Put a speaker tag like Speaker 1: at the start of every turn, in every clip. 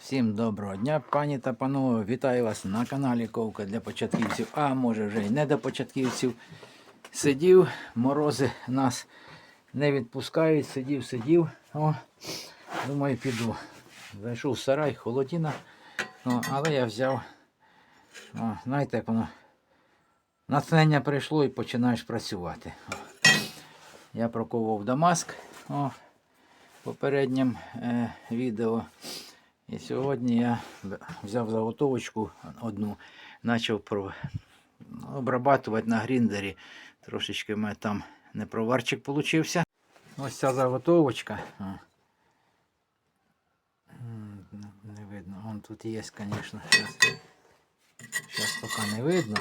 Speaker 1: Всім доброго дня, пані та панове. Вітаю вас на каналі Ковка для початківців, а може вже й не до початківців. Сидів, морози нас не відпускають, сидів, сидів. О, думаю, піду. Зайшов в сарай, холодіна. О, але я взяв. О, знаєте, як воно натхнення прийшло і починаєш працювати. О. Я проковував Дамаск о, в попередньому е, відео. І сьогодні я взяв заготовочку одну, почав про... обрабатувати на гріндері. Трошечки в мене там непроварчик получився. Ось ця заготовочка. Не видно. Вон тут є, звісно. Зараз поки не видно.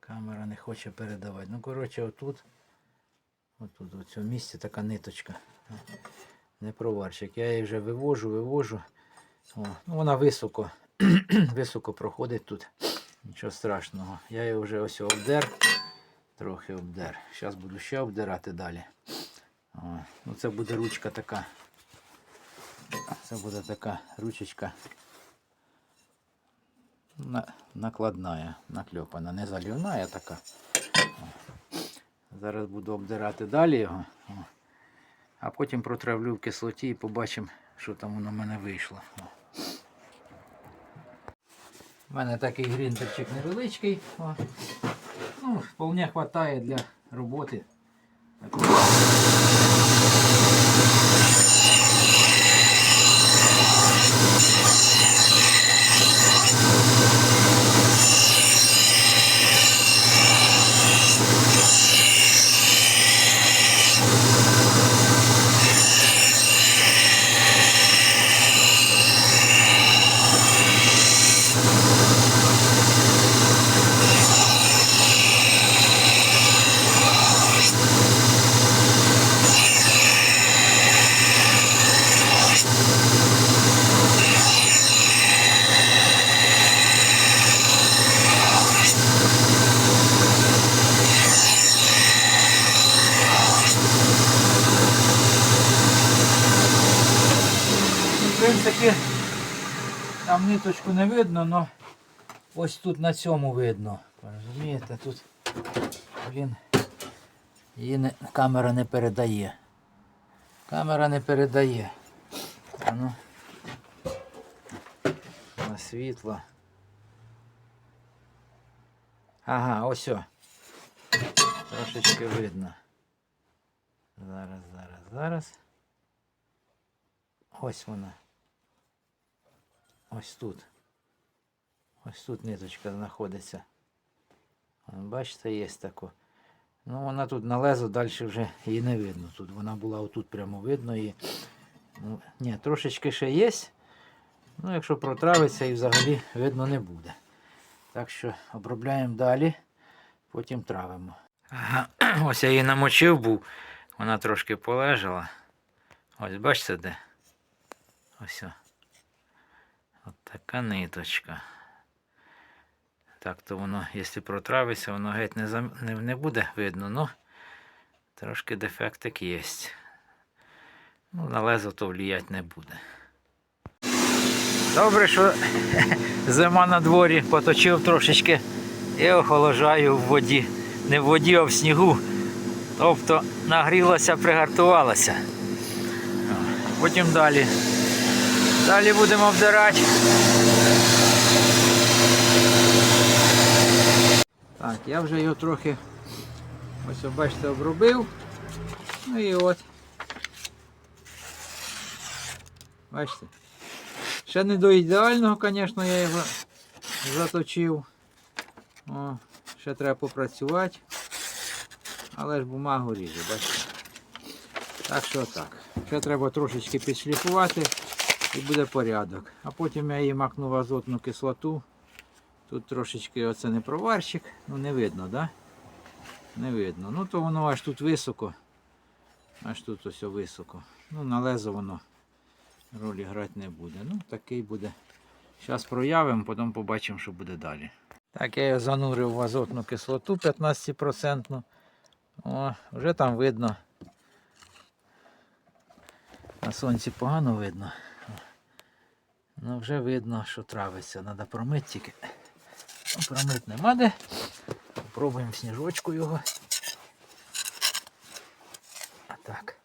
Speaker 1: Камера не хоче передавати. Ну, коротше, отут. Отут, у цьому місці така ниточка. Не проварчик. Я її вже вивожу, вивожу. О, ну вона високо, високо проходить тут. Нічого страшного. Я її вже ось обдер. Трохи обдер. Зараз буду ще обдирати далі. О, ну це буде ручка така. Це буде така ручечка. На, накладна, накльопана, не залівна, така. Зараз буду обдирати далі його. А потім протравлю в кислоті і побачимо, що там воно в мене вийшло. У мене такий гріндерчик невеличкий. Ну, вполне вистачає для роботи. Принципі, там ниточку не видно, але ось тут на цьому видно. Розумієте, тут блін, її не, камера не передає. Камера не передає. А ну, на світло. Ага, ось. о. Трошечки видно. Зараз, зараз, зараз. Ось вона. Ось тут. Ось тут ниточка знаходиться. Бачите, є тако. Ну, вона тут на лезо, далі вже її не видно. Тут вона була отут прямо видно її. Ну, ні, трошечки ще є. Ну, якщо протравиться і взагалі видно не буде. Так що обробляємо далі, потім травимо. Ага, ось я її намочив був, вона трошки полежала. Ось бачите де? Ось. От така ниточка. Так, то воно, якщо протравиться, воно геть не, зам... не, не буде видно, ну трошки дефектик є. Ну, на лезо то вліять не буде. Добре, що зима на дворі поточив трошечки і охолоджаю в воді. Не в воді, а в снігу. Тобто нагрілася, пригартувалася. О, Потім далі. Далі будемо обдирати. Так, я вже його трохи ось бачите обробив. Ну і от. Бачите. Ще не до ідеального, звісно, я його заточив. О, ще треба попрацювати. Але ж бумагу ріже, бачите. Так що так. Ще треба трошечки підшліфувати і буде порядок. А потім я її макну в азотну кислоту. Тут трошечки оце не проварчик, ну не видно, да? Не видно. Ну то воно аж тут високо. Аж тут ось високо. Ну на лезо воно ролі грати не буде. Ну такий буде. Зараз проявимо, потім побачимо, що буде далі. Так, я його занурив в азотну кислоту 15%. О, вже там видно. На сонці погано видно. Ну вже видно, що травиться. Треба промити тільки. Ну, Промити нема де. Попробуємо сніжочку його. А так.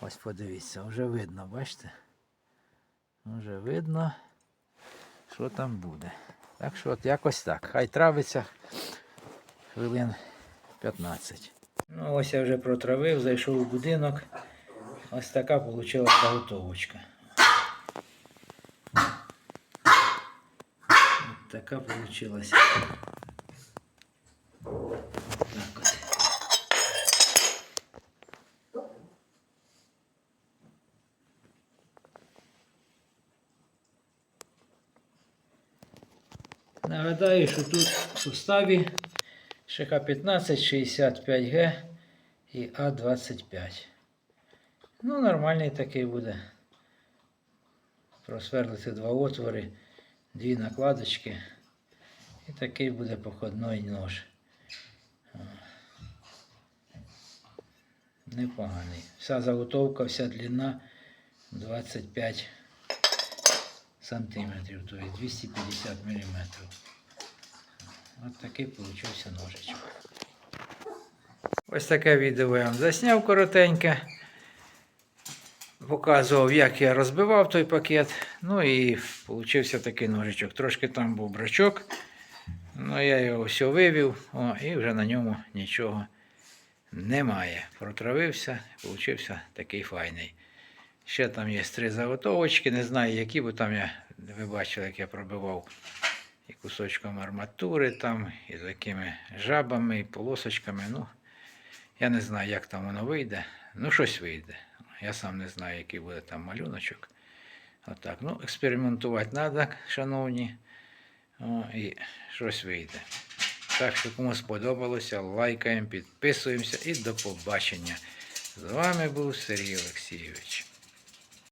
Speaker 1: Ось подивіться, вже видно, бачите? Вже видно, що там буде. Так що от якось так. Хай травиться хвилин 15. Ну ось я вже протравив, зайшов у будинок. Ось така вийшла заготовочка. От така вийшла. Нагадаю, що тут в суставі ШК-15, 65Г і А25. Ну, нормальний такий буде. Просверлити два отвори, дві накладочки. І такий буде походний нож. Непоганий. Вся заготовка, вся длина 25 сантиметрів, тобто 250 міліметрів. Ось такий получився ножичок. Ось таке відео я вам засняв коротеньке. Показував, як я розбивав той пакет. Ну і получився такий ножичок. Трошки там був брачок. Ну, я його все вивів, о, і вже на ньому нічого немає. Протравився, получився такий файний. Ще там є три заготовочки, не знаю які, бо там я, ви бачили, як я пробивав і кусочком арматури там, і такими жабами, і полосочками. Ну, я не знаю, як там воно вийде. Ну, щось вийде. Я сам не знаю, який буде там малюночок. Отак. Ну, експериментувати треба, шановні. О, і щось вийде. Так що, кому сподобалося, лайкаємо, підписуємося і до побачення. З вами був Сергій Олексійович.